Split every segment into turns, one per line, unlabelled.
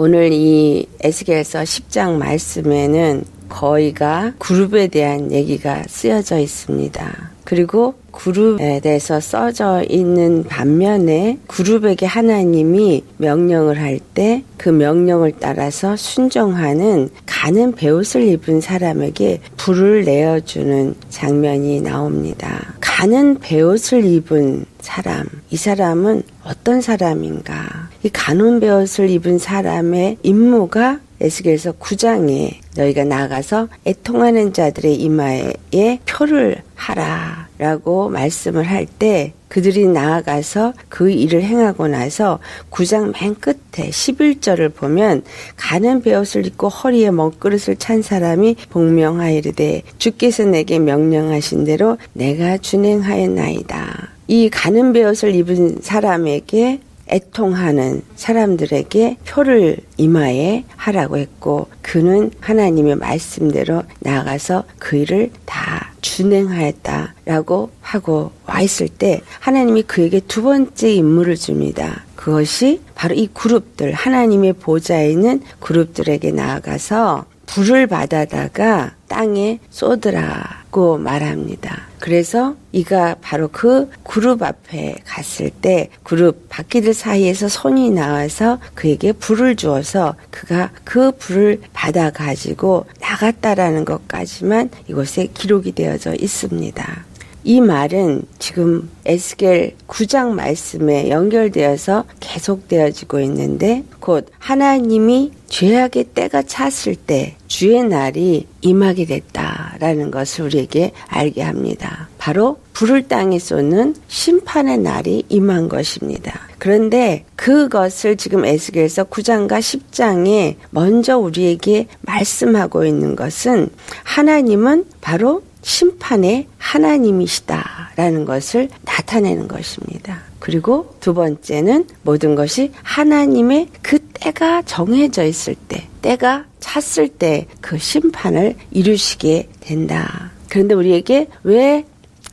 오늘 이 에스겔서 10장 말씀에는 거의가 그룹에 대한 얘기가 쓰여져 있습니다. 그리고 그룹에 대해서 써져 있는 반면에 그룹에게 하나님이 명령을 할 때 그 명령을 따라서 순종하는 가는 배옷을 입은 사람에게 불을 내어주는 장면이 나옵니다. 가는 배옷을 입은 사람, 이 사람은 어떤 사람인가? 이 가는 배옷을 입은 사람의 임무가 에스겔서 9장에 너희가 나가서 애통하는 자들의 이마에 표를 하라 라고 말씀을 할 때 그들이 나아가서 그 일을 행하고 나서 9장 맨 끝에 11절을 보면 가는 베옷을 입고 허리에 먹그릇을 찬 사람이 복명하이르되 주께서 내게 명령하신 대로 내가 준행하였나이다. 이 가는 베옷을 입은 사람에게 애통하는 사람들에게 표를 이마에 하라고 했고 그는 하나님의 말씀대로 나가서 그 일을 다 준행하였다라고 하고 와 있을 때 하나님이 그에게 두 번째 임무를 줍니다. 그것이 바로 이 그룹들 하나님의 보좌에 있는 그룹들에게 나아가서 불을 받아다가 땅에 쏟으라고 말합니다. 그래서 이가 바로 그 그룹 앞에 갔을 때 그룹 바퀴들 사이에서 손이 나와서 그에게 불을 주어서 그가 그 불을 받아 가지고 나갔다라는 것까지만 이곳에 기록이 되어져 있습니다. 이 말은 지금 에스겔 9장 말씀에 연결되어서 계속되어지고 있는데 곧 하나님이 죄악의 때가 찼을 때 주의 날이 임하게 됐다라는 것을 우리에게 알게 합니다. 바로 불을 땅에 쏟는 심판의 날이 임한 것입니다. 그런데 그것을 지금 에스겔서 9장과 10장에 먼저 우리에게 말씀하고 있는 것은 하나님은 바로 심판의 하나님이시다라는 것을 나타내는 것입니다. 그리고 두 번째는 모든 것이 하나님의 그 때가 정해져 있을 때, 때가 찼을 때 그 심판을 이루시게 된다. 그런데 우리에게 왜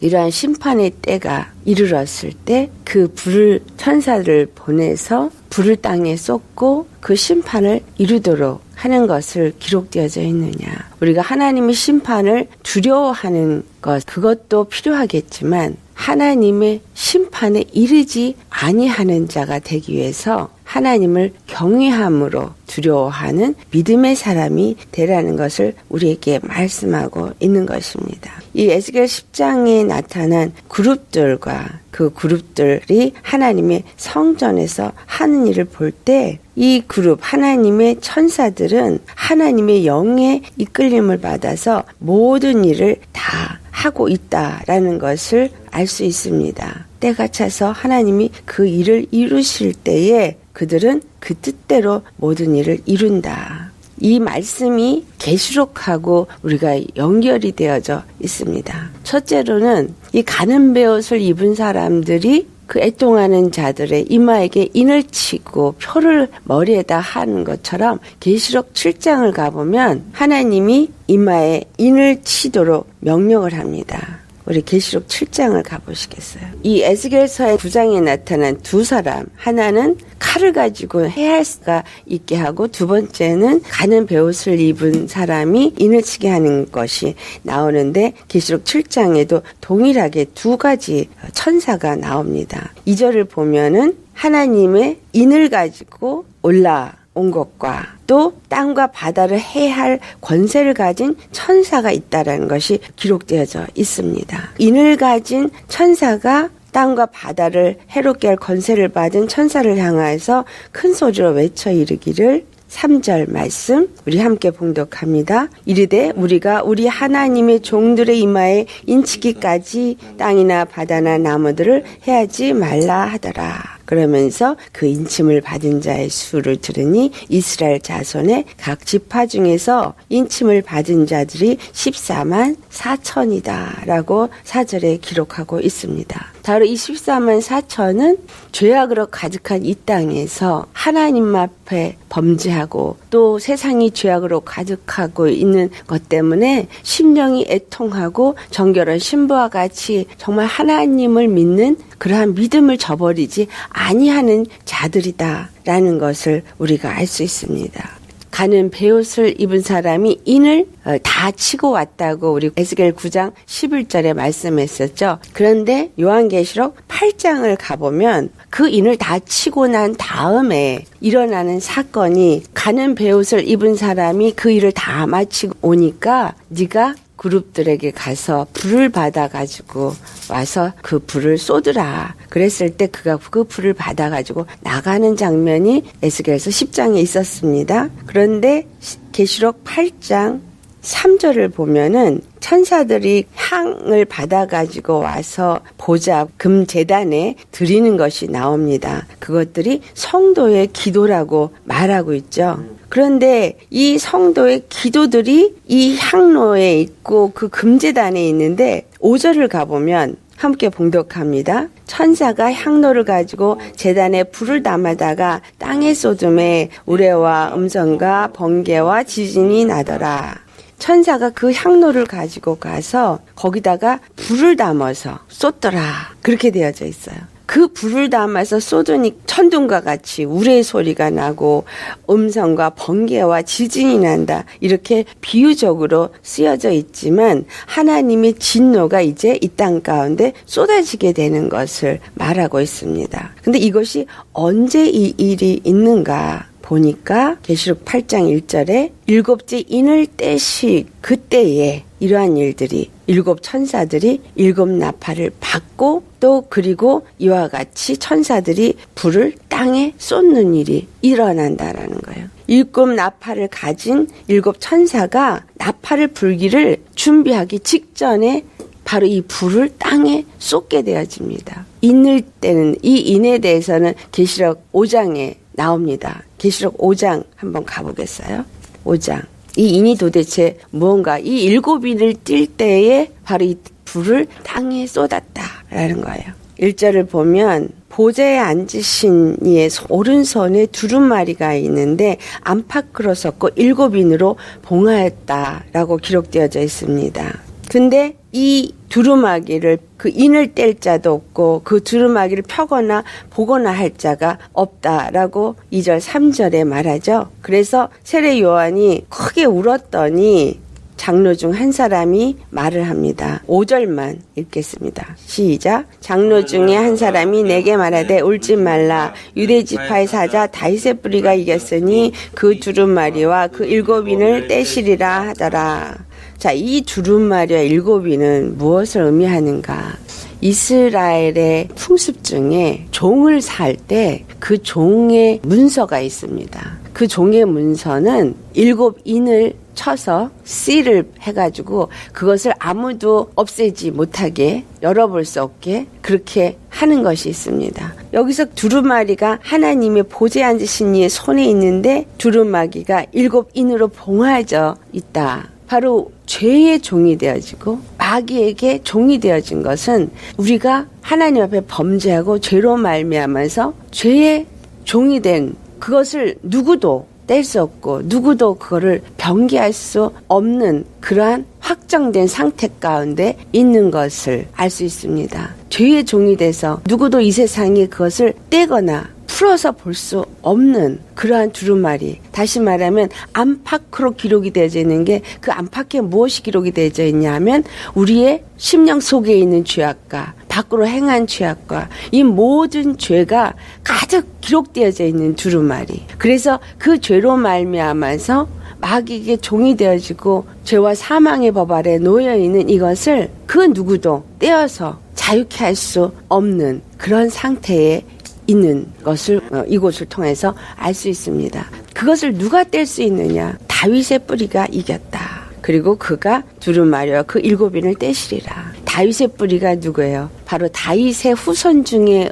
이러한 심판의 때가 이르렀을 때 그 불을 천사를 보내서 불을 땅에 쏟고 그 심판을 이루도록 하는 것을 기록되어져 있느냐. 우리가 하나님의 심판을 두려워하는 것, 그것도 필요하겠지만 하나님의 심판에 이르지 아니하는 자가 되기 위해서 하나님을 경외함으로 두려워하는 믿음의 사람이 되라는 것을 우리에게 말씀하고 있는 것입니다. 이 에스겔 10장에 나타난 그룹들과 그 그룹들이 하나님의 성전에서 하는 일을 볼 때 이 그룹 하나님의 천사들은 하나님의 영의 이끌림을 받아서 모든 일을 다 하고 있다라는 것을 알 수 있습니다. 때가 차서 하나님이 그 일을 이루실 때에 그들은 그 뜻대로 모든 일을 이룬다. 이 말씀이 계시록하고 우리가 연결이 되어져 있습니다. 첫째로는 이 가는 베옷을 입은 사람들이 그 애통하는 자들의 이마에게 인을 치고 표를 머리에다 하는 것처럼 계시록 7장을 가보면 하나님이 이마에 인을 치도록 명령을 합니다. 우리 계시록 7장을 가보시겠어요? 이 에스겔서의 9장에 나타난 두 사람 하나는 칼을 가지고 해할 수가 있게 하고 두 번째는 가는 베옷을 입은 사람이 인을 치게 하는 것이 나오는데 계시록 7장에도 동일하게 두 가지 천사가 나옵니다. 2절을 보면은 하나님의 인을 가지고 올라 온 것과 또 땅과 바다를 해할 권세를 가진 천사가 있다라는 것이 기록되어져 있습니다. 인을 가진 천사가 땅과 바다를 해롭게 할 권세를 받은 천사를 향하여서 큰 소리로 외쳐 이르기를 3절 말씀 우리 함께 봉독합니다. 이르되 우리가 우리 하나님의 종들의 이마에 인치기까지 땅이나 바다나 나무들을 해하지 말라 하더라. 그러면서 그 인침을 받은 자의 수를 들으니 이스라엘 자손의 각 지파 중에서 인침을 받은 자들이 14만 4천이다 라고 사절에 기록하고 있습니다. 바로 이 14만 4천은 죄악으로 가득한 이 땅에서 하나님 앞에 범죄하고 또 세상이 죄악으로 가득하고 있는 것 때문에 심령이 애통하고 정결한 신부와 같이 정말 하나님을 믿는 그러한 믿음을 저버리지 아니하는 자들이다라는 것을 우리가 알 수 있습니다. 가는 베옷을 입은 사람이 인을 어, 다 치고 왔다고 우리 에스겔 9장 11절에 말씀했었죠. 그런데 요한계시록 8장을 가보면 그 인을 다 치고 난 다음에 일어나는 사건이 가는 베옷을 입은 사람이 그 일을 다 마치고 오니까 네가 그룹들에게 가서 불을 받아가지고 와서 그 불을 쏘더라. 그랬을 때 그가 그 불을 받아가지고 나가는 장면이 에스겔서 10장에 있었습니다. 그런데 계시록 8장 3절을 보면은 천사들이 향을 받아가지고 와서 보자 금 재단에 드리는 것이 나옵니다. 그것들이 성도의 기도라고 말하고 있죠. 그런데 이 성도의 기도들이 이 향로에 있고 그 금재단에 있는데 5절을 가보면 함께 봉독합니다. 천사가 향로를 가지고 재단에 불을 담아다가 땅에 쏟음에 우레와 음성과 번개와 지진이 나더라. 천사가 그 향로를 가지고 가서 거기다가 불을 담아서 쏟더라. 그렇게 되어져 있어요. 그 불을 담아서 쏟으니 천둥과 같이 우레 소리가 나고 음성과 번개와 지진이 난다. 이렇게 비유적으로 쓰여져 있지만 하나님의 진노가 이제 이 땅 가운데 쏟아지게 되는 것을 말하고 있습니다. 근데 이것이 언제 이 일이 있는가? 보니까 계시록 8장 1절에 일곱째 인을 떼시 그때에 이러한 일들이 일곱 천사들이 일곱 나팔을 받고 또 그리고 이와 같이 천사들이 불을 땅에 쏟는 일이 일어난다라는 거예요. 일곱 나팔을 가진 일곱 천사가 나팔을 불기를 준비하기 직전에 바로 이 불을 땅에 쏟게 되어집니다. 인을 때는 이 인에 대해서는 계시록 5장에 나옵니다. 계시록 5장 한번 가보겠어요. 5장. 이 인이 도대체 무언가 이 일곱 인을 뛸 때에 바로 이 불을 땅에 쏟았다라는 거예요. 1절을 보면 보좌에 앉으신 이의 오른손에 두루마리가 있는데 안팎으로 섰고 일곱 인으로 봉하였다라고 기록되어져 있습니다. 근데 이 두루마기를 그 인을 뗄 자도 없고 그 두루마기를 펴거나 보거나 할 자가 없다라고 2절 3절에 말하죠. 그래서 세례 요한이 크게 울었더니 장로 중 한 사람이 말을 합니다. 5절만 읽겠습니다. 시작. 장로 중에 한 사람이 내게 말하되 울지 말라. 유대 지파의 사자 다윗의 뿌리가 이겼으니 그 두루마리와 그 일곱인을 떼시리라 하더라. 자, 이 두루마리와 일곱인은 무엇을 의미하는가? 이스라엘의 풍습 중에 종을 살 때 그 종의 문서가 있습니다. 그 종의 문서는 일곱 인을 쳐서 씨를 해가지고 그것을 아무도 없애지 못하게 열어볼 수 없게 그렇게 하는 것이 있습니다. 여기서 두루마리가 하나님의 보좌에 앉으신 이의 손에 있는데 두루마기가 일곱 인으로 봉하져 있다. 바로 죄의 종이 되어지고 마귀에게 종이 되어진 것은 우리가 하나님 앞에 범죄하고 죄로 말미암아서 죄의 종이 된 그것을 누구도 뗄 수 없고 누구도 그거를 변기할 수 없는 그러한 확정된 상태 가운데 있는 것을 알 수 있습니다. 죄의 종이 돼서 누구도 이 세상에 그것을 떼거나 풀어서 볼 수 없는 그러한 두루마리. 다시 말하면 안팎으로 기록이 되어져 있는 게 그 안팎에 무엇이 기록이 되어져 있냐면 우리의 심령 속에 있는 죄악과 밖으로 행한 죄악과 이 모든 죄가 가득 기록되어져 있는 두루마리. 그래서 그 죄로 말미암아서 마귀에게 종이 되어지고 죄와 사망의 법 아래 놓여 있는 이것을 그 누구도 떼어서 자유케 할 수 없는 그런 상태에 있는 것을 어, 이곳을 통해서 알 수 있습니다. 그것을 누가 뗄 수 있느냐? 다윗의 뿌리가 이겼다. 그리고 그가 두루마리와 그 일곱인을 떼시리라. 다윗의 뿌리가 누구예요? 바로 다윗의 후손 중에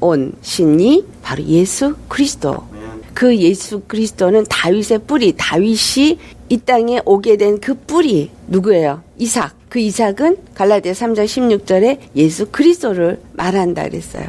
온 신이 바로 예수 그리스도. 그 예수 그리스도는 다윗의 뿌리, 다윗이 이 땅에 오게 된 그 뿌리 누구예요? 이삭. 그 이삭은 갈라디아 3장 16절에 예수 그리스도를 말한다 그랬어요.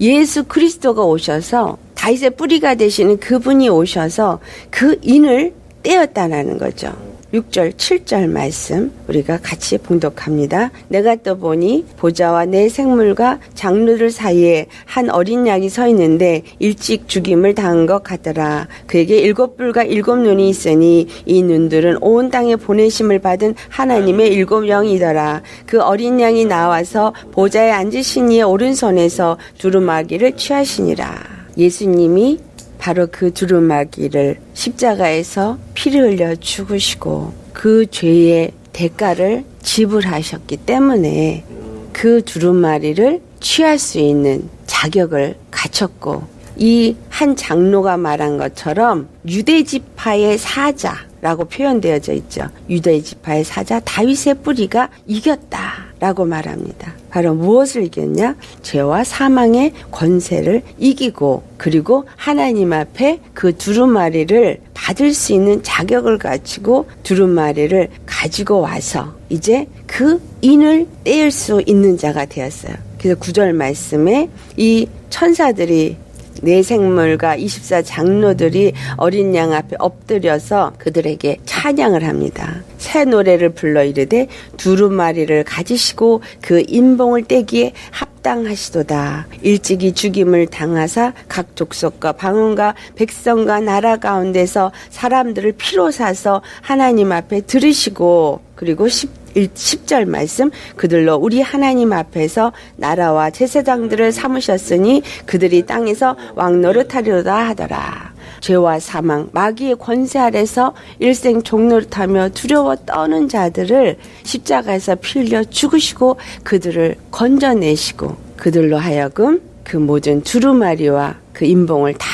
예수 그리스도가 오셔서 다윗의 뿌리가 되시는 그분이 오셔서 그 인을 떼었다라는 거죠. 6절, 7절 말씀 우리가 같이 봉독합니다. 내가 또 보니 보좌와 내 생물과 장로들 사이에 한 어린 양이 서 있는데 일찍 죽임을 당한 것 같더라. 그에게 일곱 뿔과 일곱 눈이 있으니 이 눈들은 온 땅에 보내심을 받은 하나님의 일곱 영이더라. 그 어린 양이 나와서 보좌에 앉으신 이의 오른손에서 두루마기를 취하시니라. 예수님이 바로 그 두루마기를 십자가에서 피를 흘려 죽으시고 그 죄의 대가를 지불하셨기 때문에 그 두루마리를 취할 수 있는 자격을 갖췄고 이 한 장로가 말한 것처럼 유대 지파의 사자라고 표현되어져 있죠. 유대 지파의 사자 다윗의 뿌리가 이겼다 라고 말합니다. 바로 무엇을 이겼냐? 죄와 사망의 권세를 이기고 그리고 하나님 앞에 그 두루마리를 받을 수 있는 자격을 갖추고 두루마리를 가지고 와서 이제 그 인을 떼일 수 있는 자가 되었어요. 그래서 구절 말씀에 이 천사들이 내 생물과 24 장로들이 어린 양 앞에 엎드려서 그들에게 찬양을 합니다. 새 노래를 불러 이르되 두루마리를 가지시고 그 인봉을 떼기에 합당하시도다. 일찍이 죽임을 당하사 각 족속과 방언과 백성과 나라 가운데서 사람들을 피로 사서 하나님 앞에 들으시고 그리고 10, 10절 말씀 그들로 우리 하나님 앞에서 나라와 제사장들을 삼으셨으니 그들이 땅에서 왕노릇하리로다 하더라. 죄와 사망, 마귀의 권세 아래서 일생 종노릇하며 두려워 떠는 자들을 십자가에서 피 흘려 죽으시고 그들을 건져내시고 그들로 하여금 그 모든 두루마리와 그 인봉을 다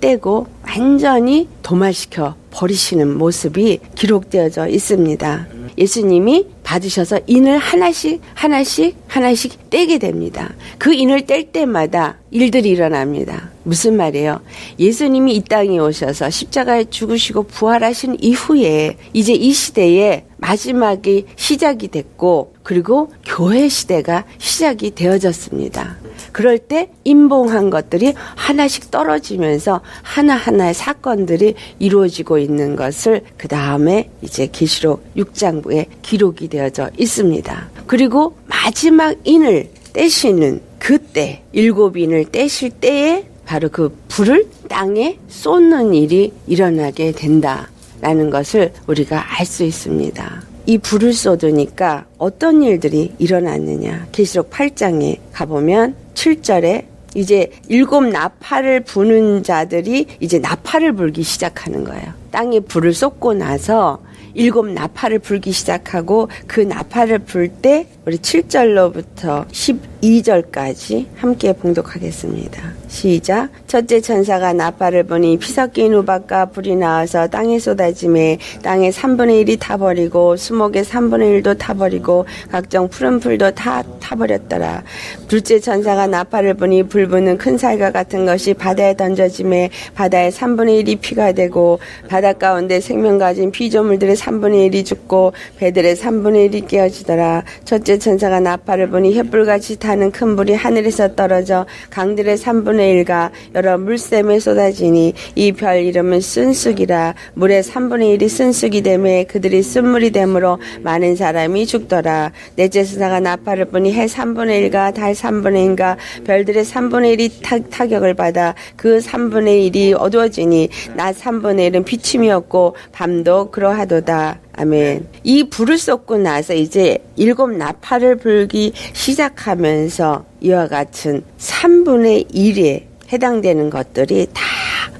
떼고 완전히 도말시켜 버리시는 모습이 기록되어져 있습니다. 예수님이 받으셔서 인을 하나씩 하나씩 하나씩 떼게 됩니다. 그 인을 뗄 때마다 일들이 일어납니다. 무슨 말이에요? 예수님이 이 땅에 오셔서 십자가에 죽으시고 부활하신 이후에 이제 이 시대에 마지막이 시작이 됐고 그리고 교회 시대가 시작이 되어졌습니다. 그럴 때 인봉한 것들이 하나씩 떨어지면서 하나하나의 사건들이 이루어지고 있는 것을 그 다음에 이제 계시록 6장부에 기록이 되어져 있습니다. 그리고 마지막 인을 떼시는 그때 일곱 인을 떼실 때에 바로 그 불을 땅에 쏟는 일이 일어나게 된다라는 것을 우리가 알 수 있습니다. 이 불을 쏟으니까 어떤 일들이 일어났느냐. 계시록 8장에 가보면 7절에 이제 일곱 나팔을 부는 자들이 이제 나팔을 불기 시작하는 거예요. 땅에 불을 쏟고 나서 일곱 나팔을 불기 시작하고 그 나팔을 불 때 우리 7절로부터 12절까지 함께 봉독하겠습니다. 시작. 첫째 천사가 나팔을 보니 피 섞인 우박과 불이 나와서 땅에 쏟아짐에 땅의 3분의 1이 타버리고 수목의 3분의 1도 타버리고 각종 푸른 풀도 다 타버렸더라. 둘째 천사가 나팔을 보니 불부는 큰 살과 같은 것이 바다에 던져짐에 바다의 3분의 1이 피가 되고 바다 가운데 생명 가진 피조물들의 3분의 1이 죽고 배들의 3분의 1이 깨어지더라. 첫째 천사가 나팔을 보니 횃불같이 타는 큰 불이 하늘에서 떨어져 강들의 3분의 1과 여러 물샘에 쏟아지니 이 별 이름은 쓴쑥이라 물의 3분의 1이 쓴쑥이 되매 그들이 쓴물이 되므로 많은 사람이 죽더라. 넷째 천사가 나팔을 보니 해 3분의 1과 달 3분의 1과 별들의 3분의 1이 타, 타격을 받아 그 3분의 1이 어두워지니 낮 3분의 1은 비침이 없고 밤도 그러하도다. 아멘. 이 불을 쏟고 나서 이제 일곱 나팔을 불기 시작하면서 이와 같은 3분의 1에 해당되는 것들이 다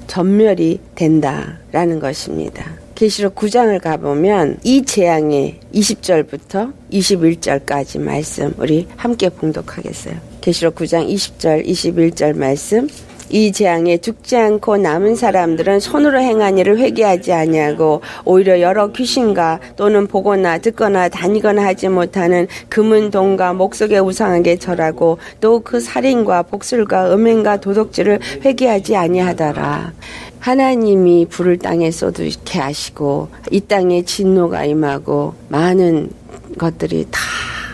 전멸이 된다라는 것입니다. 계시록 9장을 가보면 이 재앙의 20절부터 21절까지 말씀 우리 함께 봉독하겠어요. 계시록 9장 20절 21절 말씀 이 재앙에 죽지 않고 남은 사람들은 손으로 행한 일을 회개하지 아니하고 오히려 여러 귀신과 또는 보거나 듣거나 다니거나 하지 못하는 금은 동과 목속에 우상하게 절하고 또 그 살인과 복술과 음행과 도덕질을 회개하지 아니하더라. 하나님이 불을 땅에 쏟게 하시고 이 땅에 진노가 임하고 많은 것들이 다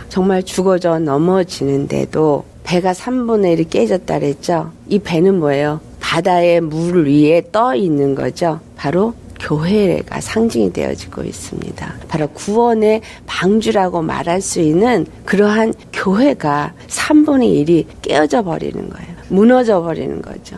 정말 죽어져 넘어지는데도 배가 3분의 1이 깨졌다 그랬죠. 이 배는 뭐예요? 바다의 물 위에 떠 있는 거죠. 바로 교회가 상징이 되어지고 있습니다. 바로 구원의 방주라고 말할 수 있는 그러한 교회가 3분의 1이 깨어져 버리는 거예요. 무너져 버리는 거죠.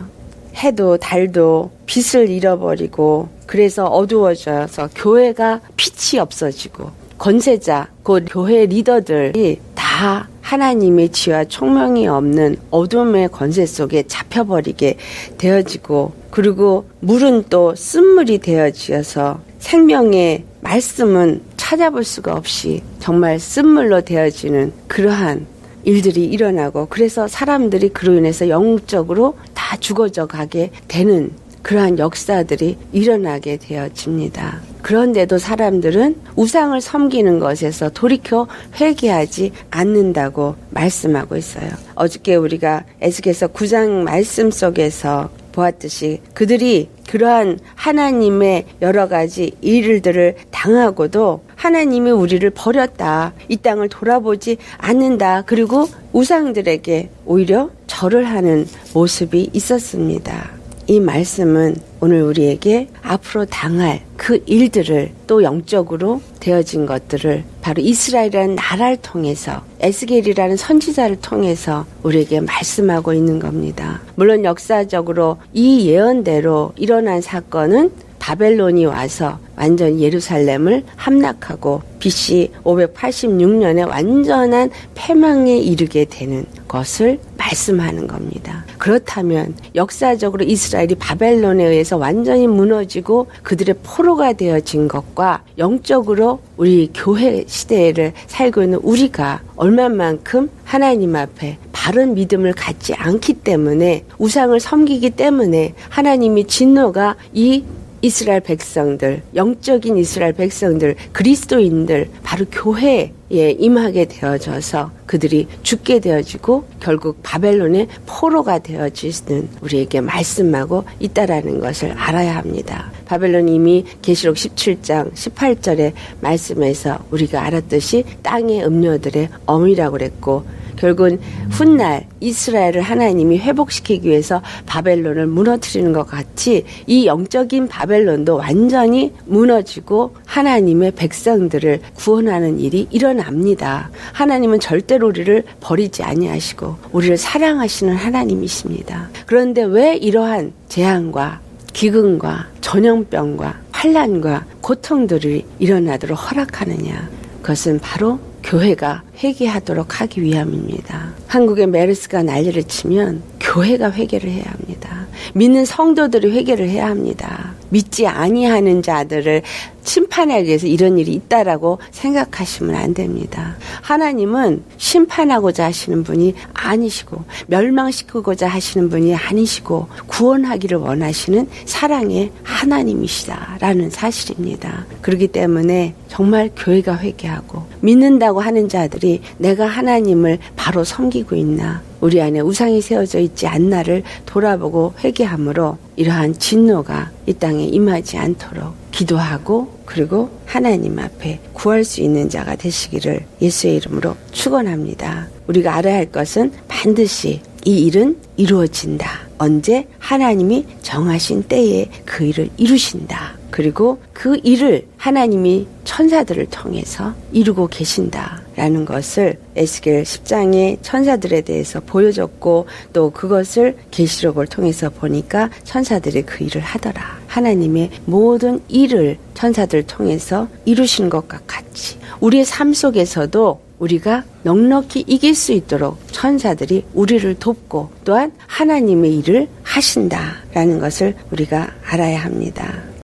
해도 달도 빛을 잃어버리고 그래서 어두워져서 교회가 빛이 없어지고 권세자 곧 교회 리더들이 다 하나님의 지와 총명이 없는 어둠의 권세 속에 잡혀버리게 되어지고 그리고 물은 또 쓴물이 되어지어서 생명의 말씀은 찾아볼 수가 없이 정말 쓴물로 되어지는 그러한 일들이 일어나고 그래서 사람들이 그로 인해서 영적으로 다 죽어져 가게 되는 그러한 역사들이 일어나게 되어집니다. 그런데도 사람들은 우상을 섬기는 것에서 돌이켜 회개하지 않는다고 말씀하고 있어요. 어저께 우리가 에스겔서 9장 말씀 속에서 보았듯이 그들이 그러한 하나님의 여러 가지 일들을 당하고도 하나님이 우리를 버렸다. 이 땅을 돌아보지 않는다. 그리고 우상들에게 오히려 절을 하는 모습이 있었습니다. 이 말씀은 오늘 우리에게 앞으로 당할 그 일들을 또 영적으로 되어진 것들을 바로 이스라엘이라는 나라를 통해서 에스겔이라는 선지자를 통해서 우리에게 말씀하고 있는 겁니다. 물론 역사적으로 이 예언대로 일어난 사건은 바벨론이 와서 완전 예루살렘을 함락하고 BC 586년에 완전한 패망에 이르게 되는 것을 말씀하는 겁니다. 그렇다면 역사적으로 이스라엘이 바벨론에 의해서 완전히 무너지고 그들의 포로가 되어진 것과 영적으로 우리 교회 시대를 살고 있는 우리가 얼마만큼 하나님 앞에 바른 믿음을 갖지 않기 때문에 우상을 섬기기 때문에 하나님이 진노가 이 이스라엘 백성들, 영적인 이스라엘 백성들, 그리스도인들, 바로 교회에 임하게 되어져서 그들이 죽게 되어지고 결국 바벨론의 포로가 되어지는 우리에게 말씀하고 있다라는 것을 알아야 합니다. 바벨론 이미 계시록 17장 18절의 말씀에서 우리가 알았듯이 땅의 음료들의 어미라고 그랬고 결국은 훗날 이스라엘을 하나님이 회복시키기 위해서 바벨론을 무너뜨리는 것 같이 이 영적인 바벨론도 완전히 무너지고 하나님의 백성들을 구원하는 일이 일어납니다. 하나님은 절대로 우리를 버리지 아니하시고 우리를 사랑하시는 하나님이십니다. 그런데 왜 이러한 재앙과 기근과 전염병과 환란과 고통들이 일어나도록 허락하느냐? 그것은 바로 교회가 회개하도록 하기 위함입니다. 한국의 메르스가 난리를 치면 교회가 회개를 해야 합니다. 믿는 성도들이 회개를 해야 합니다. 믿지 아니하는 자들을 심판하기 위해서 이런 일이 있다라고 생각하시면 안 됩니다. 하나님은 심판하고자 하시는 분이 아니시고 멸망시키고자 하시는 분이 아니시고 구원하기를 원하시는 사랑의 하나님이시다라는 사실입니다. 그렇기 때문에 정말 교회가 회개하고 믿는다고 하는 자들이 내가 하나님을 바로 섬기고 있나 우리 안에 우상이 세워져 있지 않나를 돌아보고 회개함으로 이러한 진노가 이 땅에 임하지 않도록 기도하고 그리고 하나님 앞에 구할 수 있는 자가 되시기를 예수의 이름으로 축원합니다. 우리가 알아야 할 것은 반드시 이 일은 이루어진다. 언제 하나님이 정하신 때에 그 일을 이루신다. 그리고 그 일을 하나님이 천사들을 통해서 이루고 계신다 라는 것을 에스겔 10장의 천사들에 대해서 보여줬고 또 그것을 계시록을 통해서 보니까 천사들이 그 일을 하더라. 하나님의 모든 일을 천사들 통해서 이루신 것과 같이 우리의 삶 속에서도 우리가 넉넉히 이길 수 있도록 천사들이 우리를 돕고 또한 하나님의 일을 하신다라는 것을 우리가 알아야 합니다.